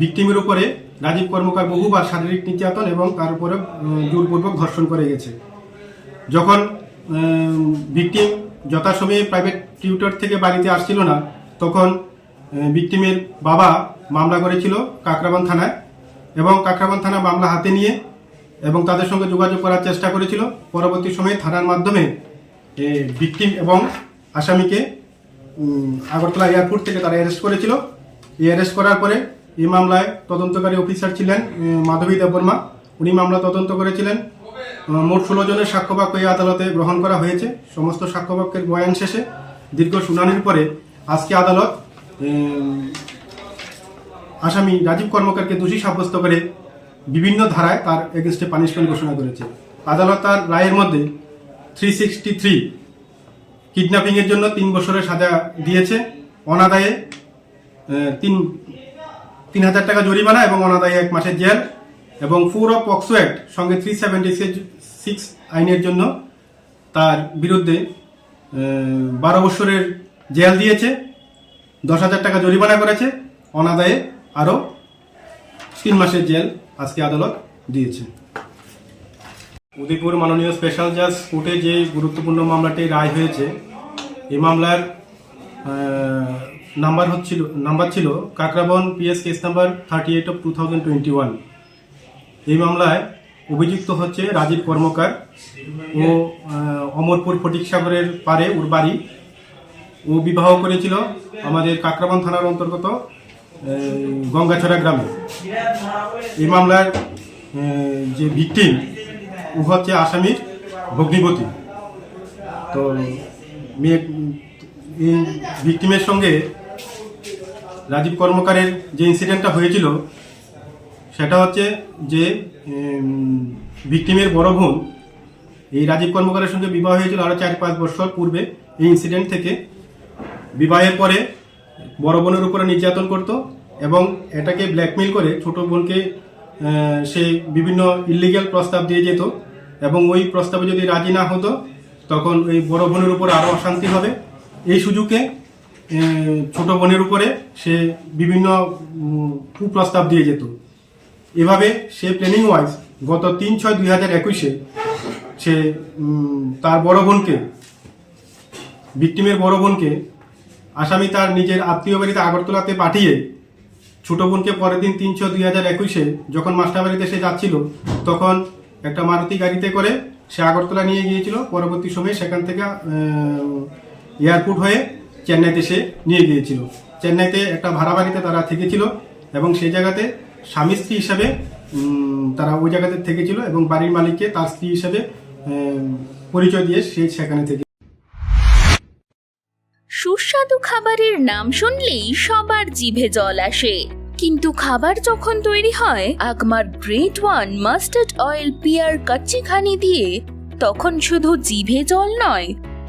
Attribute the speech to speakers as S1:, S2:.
S1: ভিকটিমের উপরে রাজীব কর্মকার বহুবার শারীরিক নির্যাতন এবং তার উপরে জোরপূর্বক ধর্ষণ করে গেছে। যখন ভিকটিম যথাসময়ে প্রাইভেট টিউটর থেকে বাড়িতে আসছিল না, তখন ভিকটিমের বাবা মামলা করেছিল কাকরাবান থানায় এবং কাকরাবান থানা মামলা হাতে নিয়ে এবং তাদের সঙ্গে যোগাযোগ করার চেষ্টা করেছিল। পরবর্তী সময়ে থানার মাধ্যমে ভিকটিম এবং আসামিকে আগরতলা এয়ারপোর্ট থেকে তারা অ্যারেস্ট করেছিল। অ্যারেস্ট করার পরে এই মামলায় তদন্তকারী অফিসার ছিলেন মাধবী দেববর্মা। উনি মামলা তদন্ত করেছিলেন। মোট ষোলো জনের সাক্ষ্যবাক্য এই আদালতে গ্রহণ করা হয়েছে। সমস্ত সাক্ষ্যবাক্যের বয়ান শেষে দীর্ঘ শুনানির পরে আজকে আদালত আসামি রাজীব কর্মকারকে দোষী সাব্যস্ত করে বিভিন্ন ধারায় তার এগেনস্টে পানিশমেন্ট ঘোষণা করেছে। আদালত তার রায়ের মধ্যে থ্রি সিক্সটি থ্রি কিডন্যাপিং এর জন্য তিন বছরের সাজা দিয়েছে। অনাদায়ে তিন তিন হাজার টাকা জরিমানা এবং অনাদায়ে এক মাসের জেল এবং ফোর অফ পক্সো অ্যাক্ট সঙ্গে থ্রি সেভেন্টি সিক্স আইনের জন্য তার বিরুদ্ধে বারো বছরের জেল দিয়েছে দশ হাজার টাকা জরিমানা করেছে, অনাদায়ে আরও তিন মাসের জেল আজকে আদালত দিয়েছে। উদয়পুর মাননীয় স্পেশাল জাজ কোর্টে যে গুরুত্বপূর্ণ মামলাটি রায় হয়েছে এই মামলার নাম্বার হচ্ছিল, নাম্বার ছিল Kakraban PS case number thirty eight of two thousand twenty one এই মামলায় অভিযুক্ত হচ্ছে রাজীব কর্মকার ও অমরপুর ফটিক সাগরের পারে ওর বাড়ি। ও বিবাহ করেছিল আমাদের কাকরাবন থানার অন্তর্গত গঙ্গাছড়া গ্রামে। এই মামলার যে ভিকটিম, ও হচ্ছে আসামির ভগ্নিপতি। তো মেয়ে ভিকটিমের সঙ্গে রাজীব কর্মকারের যে ইনসিডেন্টটা হয়েছিল, সেটা হচ্ছে যে ভিকটিমের বড় বোন, এই রাজীব কর্মকারের সঙ্গে বিবাহ হয়েছিল আরও চার পাঁচ বছর পূর্বে। এই ইনসিডেন্ট থেকে বিবাহের পরে বড় বোনের উপরে নির্যাতন করত এবং এটাকে ব্ল্যাকমেল করে ছোট বোনকে সে বিভিন্ন ইলিগ্যাল প্রস্তাব দিয়ে যেত এবং ওই প্রস্তাবে যদি রাজি না হতো, তখন ওই বড় বোনের উপর আরও অশান্তি হবে। এই সুযোগে ছোট বোনের উপরে সে বিভিন্ন কুপ্রস্তাব দিয়ে যেত। এভাবে সে প্ল্যানিং ওয়াইজ গত তিন ছয় দুই হাজার একুশে সে তার বড় বোনকে ভিকটিমের বড় বোনকে আসামি তার নিজের আত্মীয় বাড়িতে আগরতলাতে পাঠিয়ে ছোট বোনকে পরের দিন তিন ছয় দুই হাজার একুশে যখন মাস্টার বাড়িতে সে যাচ্ছিল, তখন একটা মারুতি গাড়িতে করে সে আগরতলা নিয়ে গিয়েছিল। পরবর্তী সময়ে সেখান থেকে এয়ারপোর্ট হয়ে চেন্নাইতে সে নিয়ে গিয়েছিল। চেন্নাইতে একটা ভাড়া বাড়িতে তারা থেকেছিল এবং সেই জায়গাতে স্বামী স্ত্রী হিসাবে তারা ওই জায়গাতে থেকেছিল এবং বাড়ির মালিককে তার স্ত্রী হিসাবে পরিচয় দিয়ে সে সেখানে থেকে
S2: সুস্বাদু খাবারের নাম শুনলেই সবার জিভে জল আসে। কিন্তু খাবার যখন তৈরি হয় Agmark great one mustard oil Pear kachi ghani দিয়ে, তখন শুধু জিভে জল নয়